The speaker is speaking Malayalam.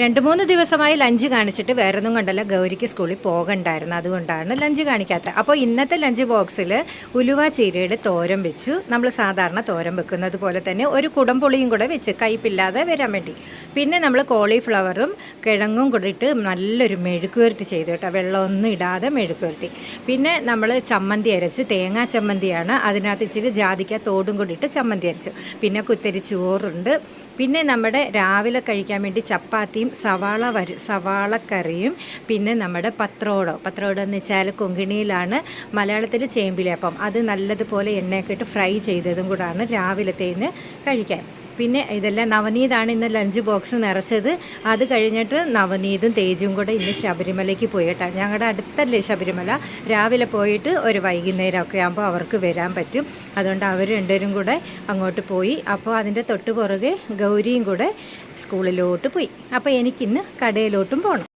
രണ്ട് മൂന്ന് ദിവസമായി ലഞ്ച് കാണിച്ചിട്ട് വേറെ ഒന്നും കണ്ടല്ല. ഗൗരിക്ക് സ്കൂളിൽ പോകണ്ടായിരുന്നു. അതുകൊണ്ടാണ് ലഞ്ച് കാണിക്കാത്തത് അപ്പോൾ ഇന്നത്തെ ലഞ്ച് ബോക്സിൽ ഉലുവ ചീരയുടെ തോരൻ വെച്ചു. നമ്മൾ സാധാരണ തോരം വെക്കുന്നത് പോലെ തന്നെ ഒരു കുടംപുളിയും കൂടെ വെച്ച് കയ്പില്ലാതെ വരാൻ വേണ്ടി. പിന്നെ നമ്മൾ കോളിഫ്ലവറും കിഴങ്ങും കൂടിയിട്ട് നല്ലൊരു മെഴുക്കുവരട്ടി ചെയ്തു കേട്ടോ. വെള്ളമൊന്നും ഇടാതെ മെഴുക്കുവരട്ടി. പിന്നെ നമ്മൾ ചമ്മന്തി അരച്ചു. തേങ്ങാ ചമ്മന്തിയാണ്. അതിനകത്ത് ഇച്ചിരി ജാതിക്ക തോടും കൂടിയിട്ട് ചമ്മന്തി അരച്ചു. പിന്നെ കുത്തരി ചോറുണ്ട്. പിന്നെ നമ്മുടെ രാവിലെ കഴിക്കാൻ വേണ്ടി ചപ്പാത്തിയും സവാള വരു സവാള കറിയും പിന്നെ നമ്മുടെ പത്രോടോ. പത്രോടോ എന്ന് വെച്ചാൽ കൊങ്കിണിയിലാണ് മലയാളത്തിൽ ചേമ്പിലേപ്പം. അത് നല്ലതുപോലെ എണ്ണയൊക്കെ ഇട്ട് ഫ്രൈ ചെയ്തതും കൂടാണ് രാവിലത്തേന് കഴിക്കാൻ. പിന്നെ ഇതെല്ലാം നവനീതാണ് ഇന്ന് ലഞ്ച് ബോക്സ് നിറച്ചത്. അത് കഴിഞ്ഞിട്ട് നവനീതും തേജും കൂടെ ഇന്ന് ശബരിമലയ്ക്ക് പോയിട്ടാണ് ഞങ്ങളുടെ അടുത്തല്ലേ ശബരിമല. രാവിലെ പോയിട്ട് ഒരു വൈകുന്നേരമൊക്കെ ആകുമ്പോൾ അവർക്ക് വരാൻ പറ്റും. അതുകൊണ്ട് അവർ രണ്ടുപേരും കൂടെ അങ്ങോട്ട് പോയി. അപ്പോൾ അതിന്റെ തൊട്ട് പുറകെ ഗൗരിയും കൂടെ സ്കൂളിലോട്ട് പോയി. അപ്പോൾ എനിക്കിന്ന് കടയിലോട്ടും പോകണം